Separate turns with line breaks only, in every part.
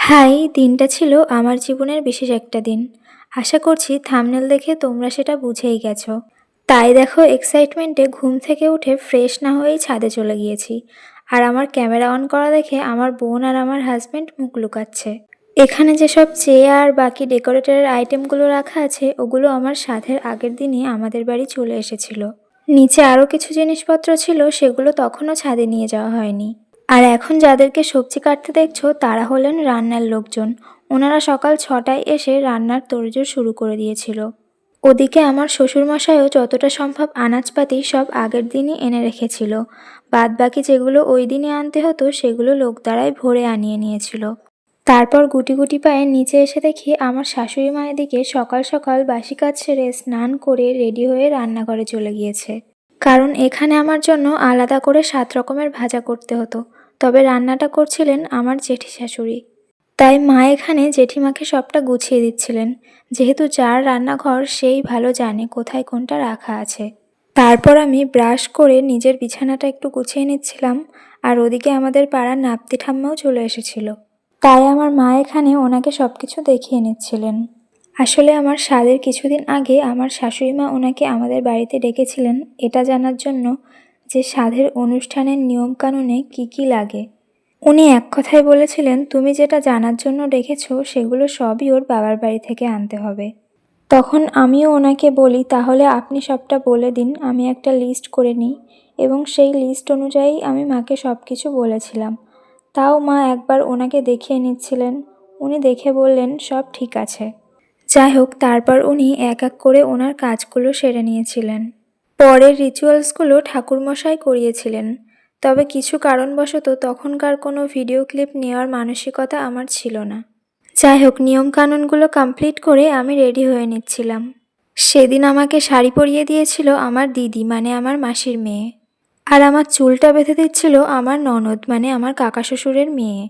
High, দিনটা ছিল আমার জীবনের বিশেষ একটা দিন। আশা করছি থামনেল দেখে তোমরা সেটা বুঝেই গেছো। তাই দেখো এক্সাইটমেন্টে ঘুম থেকে উঠে ফ্রেশ না হয়েই ছাদে চলে গিয়েছি। আর আমার ক্যামেরা অন করা দেখে আমার বোন আর আমার হাজব্যান্ড মুখ লুকাচ্ছে। এখানে যেসব চেয়ার বাকি ডেকোরেটরের আইটেমগুলো রাখা আছে, ওগুলো আমার সাধের আগের দিনই আমাদের বাড়ি চলে এসেছিল। নিচে আরও কিছু জিনিসপত্র ছিল, সেগুলো তখনও ছাদে নিয়ে যাওয়া হয়নি। আর এখন যাদেরকে সবজি কাটতে দেখছ, তারা হলেন রান্নার লোকজন। ওনারা সকাল ছটায় এসে রান্নার তোড়জোড় শুরু করে দিয়েছিল। ওদিকে আমার শ্বশুরমশাইও যতটা সম্ভব আনাজপাতি সব আগের দিনই এনে রেখেছিল। বাদ বাকি যেগুলো ওই দিনই আনতে হতো, সেগুলো লোক দ্বারাই ভরে আনিয়ে নিয়েছিল। তারপর গুটি গুটি পায়ে নিচে এসে দেখি আমার শাশুড়ি মায়ের দিকে সকাল সকাল বাসি কাজ সেরে স্নান করে রেডি হয়ে রান্নাঘরে চলে গিয়েছে। কারণ এখানে আমার জন্য আলাদা করে সাত রকমের ভাজা করতে হতো। তবে রান্নাটা করছিলেন আমার জেঠি শাশুড়ি তাই মা এখানে জেঠিমাকে সবটা গুছিয়ে দিচ্ছিলেন। যেহেতু যার রান্নাঘর সেই ভালো জানে কোথায় কোনটা রাখা আছে। তারপর আমি ব্রাশ করে নিজের বিছানাটা একটু গুছিয়ে নিচ্ছিলাম আর ওদিকে আমাদের পাড়ার নাপতি ঠাম্মাও চলে এসেছিল। তাই আমার মা এখানে ওনাকে সব কিছু দেখিয়ে নিচ্ছিলেন। আসলে আমার স্বাদের কিছুদিন আগে আমার শাশুড়ি মা ওনাকে আমাদের বাড়িতে ডেকেছিলেন, এটা জানার জন্য যে সাধের অনুষ্ঠানের নিয়মকানুনে কি কি লাগে। উনি এক কথায় বলেছিলেন, তুমি যেটা জানার জন্য ডেকেছো, সেগুলো সবই ওর বাবার বাড়ি থেকে আনতে হবে। তখন আমিও ওনাকে বলি, তাহলে আপনি সবটা বলে দিন, আমি একটা লিস্ট করে নিই। এবং সেই লিস্ট অনুযায়ী আমি মাকে সব কিছু বলেছিলাম। তাও মা একবার ওনাকে দেখিয়ে নিচ্ছিলেন। উনি দেখে বললেন, সব ঠিক আছে। যাই হোক, তারপর উনি এক এক করে ওনার কাজগুলো সেরে নিয়েছিলেন। পরের রিচুয়ালসগুলো ঠাকুরমশাই করিয়েছিলেন। তবে কিছু কারণবশত তখনকার কোনো ভিডিও ক্লিপ নেওয়ার মানসিকতা আমার ছিল না। যাই হোক নিয়মকানুনগুলো কমপ্লিট করে আমি রেডি হয়ে নিচ্ছিলাম। সেদিন আমাকে শাড়ি পরিয়ে দিয়েছিল আমার দিদি মানে আমার মাসির মেয়ে। আর আমার চুলটা বেঁধে দিচ্ছিল আমার ননদ মানে আমার কাকা শ্বশুরের মেয়ে।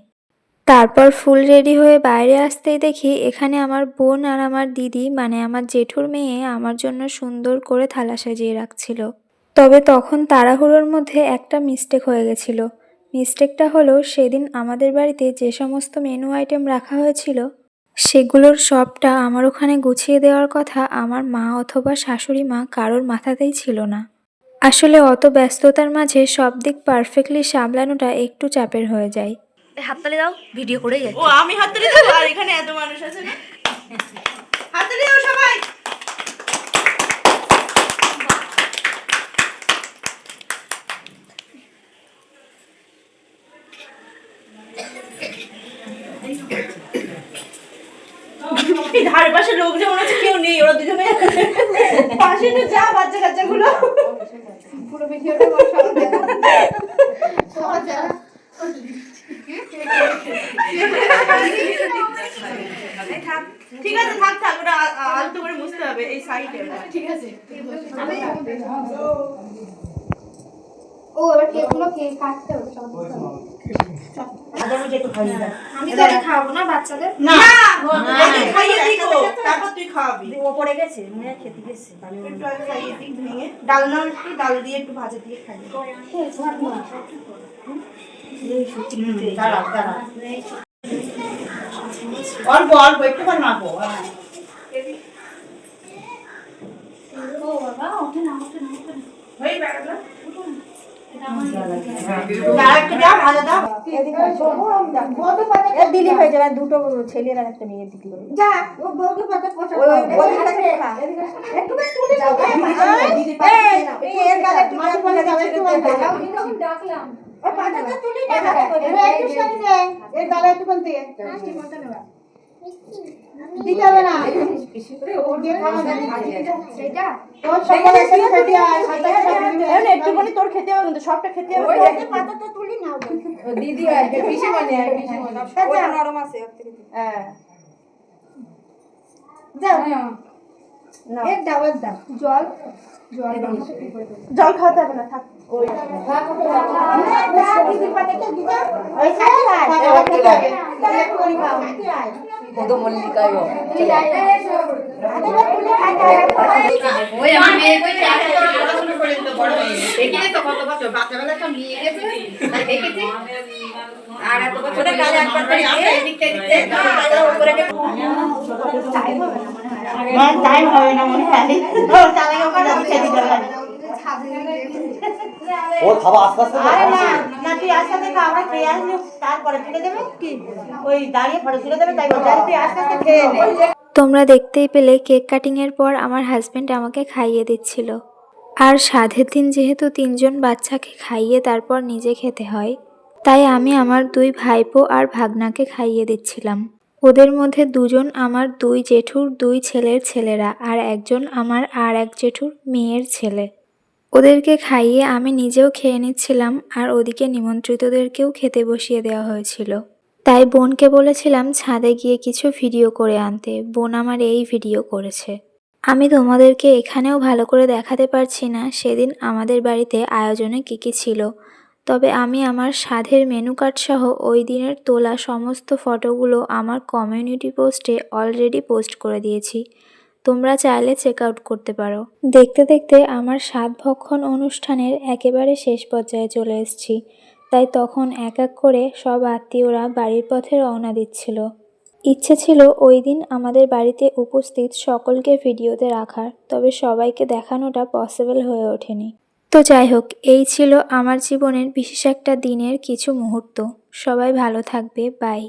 তারপর ফুল রেডি হয়ে বাইরে আসতেই দেখি এখানে আমার বোন আর আমার দিদি মানে আমার জেঠুর মেয়ে, আমার জন্য সুন্দর করে থালা সাজিয়ে রাখছিল। তবে তখন তাড়াহুড়োর মধ্যে একটা মিস্টেক হয়ে গেছিল। মিস্টেকটা হলো সেদিন আমাদের বাড়িতে যে সমস্ত মেনু আইটেম রাখা হয়েছিল, সেগুলোর সবটা আমার ওখানে গুছিয়ে দেওয়ার কথা আমার মা অথবা শাশুড়ি মা কারোর মাথাতেই ছিল না। আসলে অত ব্যস্ততার মাঝে সব দিক পারফেক্টলি সামলানোটা একটু চাপের হয়ে যায়।
হাততালি দাও ভিডিও করেই
ও আমি হাততালি দেবো? আর এখানে এত মানুষ আছে না? হাততালি দাও সবাই! ধারে পাশে লোক যেমন আছে কেউ নেই ওরা দুজনে। পাশে তো যা বাচ্চা কাচ্চা গুলো ঠিক আছে থাক থাক ওটা আলতো করে মুছতে হবে এই সাইডে ঠিক আছে
ও এবার কেকগুলো কেক কাটতে হবে। সব আমি তাহলে খাওয়াবো না বাচ্চাদের?
না। খাইয়ে দিই তো, তারপর তুই খাওয়াবি।
ও পড়ে গেছে মনে খেতে গেছে।
একটু খাইয়ে দিই ভেঙে। ডাল না একটু ডাল দিয়ে একটু ভাজা দিয়ে খাইয়ে দাঁড়া দাঁড়া। অল্প অল্প একটু মাখো হ্যাঁ।
ও বাবা ওঠে না ওঠে না ওঠে না
হয়ে গেল দাঁড়া একটু দাও ভাজা দাও
দিলি হয়ে যাবে দুটো ছেলের আর একটা মেয়ের দিদি
যা ও বউকে পাতা পোষা
ওই ওই
একটু তুলে দাও
এই, এই এর গালে একটু গালে তুলে দাও, একটু দাও।
ডাকলাম
ওই পাতাটা তুলি না, একটু সারি এর গালে একটু কোন দিতে হবে না। একটুখানি তোর খেতে হবে কিন্তু সবটা খেতে হবে দিদি নরম আছে হ্যাঁ।
জল জল
খাওয়াতে হবে না থাক। ওই খাই খাই এবার খেতে হবে তাহলে একটু করে খাও
তুই যাই হাতে তুলে খাই
দেখি তো কত কত বাচ্চাবেলা সব নিয়ে গেছে। তাই দেখেছি।
ওদের কাজে একবার করে দিয়ে, উপরে একটা
টাইম হবে না মনে হয়।
আস্তে আস্তে
আরে না না তুই আস্তে আস্তে খা আমরা খেয়ে আসলে তারপরে তুলে দেবে কি? ওই দাঁড়িয়ে তুলে দেবে তাই বলছি তুই আস্তে আস্তে খেয়ে নে।
তোমরা দেখতেই পেলে কেক কাটিংয়ের পর আমার হাজব্যান্ড আমাকে খাইয়ে দিচ্ছিল। আর সাধের দিন যেহেতু তিনজন বাচ্চাকে খাইয়ে তারপর নিজে খেতে হয় তাই আমি আমার দুই ভাইপো আর ভাগনাকে খাইয়ে দিচ্ছিলাম। ওদের মধ্যে দুজন আমার দুই জেঠুর দুই ছেলের ছেলেরা আর একজন আমার আর এক জেঠুর মেয়ের ছেলে। ওদেরকে খাইয়ে আমি নিজেও খেয়ে নিচ্ছিলাম আর ওদিকে নিমন্ত্রিতদেরকেও খেতে বসিয়ে দেওয়া হয়েছিল। তাই বোনকে বলেছিলাম ছাদে গিয়ে কিছু ভিডিও করে আনতে। বোন আমার এই ভিডিও করেছে। আমি তোমাদেরকে এখানেও ভালো করে দেখাতে পারছি না, সেদিন আমাদের বাড়িতে আয়োজনে কী কী ছিল। তবে আমি আমার স্বাদের মেনু কার্ড সহ ওই দিনের তোলা সমস্ত ফটোগুলো আমার কমিউনিটি পোস্টে অলরেডি পোস্ট করে দিয়েছি। তোমরা চাইলে চেক আউট করতে পারো। দেখতে দেখতে আমার সাত ভক্ষণ অনুষ্ঠানের একেবারে শেষ পর্যায়ে চলে এসেছি। তাই তখন এক এক করে সব আত্মীয়রা বাড়ির পথে রওনা দিচ্ছিল। ইচ্ছে ছিল ওই দিন আমাদের বাড়িতে উপস্থিত সকলকে ভিডিওতে রাখার, তবে সবাইকে দেখানোটা পসিবল হয়ে ওঠেনি। তো যাই হোক, এই ছিল আমার জীবনের বিশেষ একটা দিনের কিছু মুহূর্ত। সবাই ভালো থাকবে বাই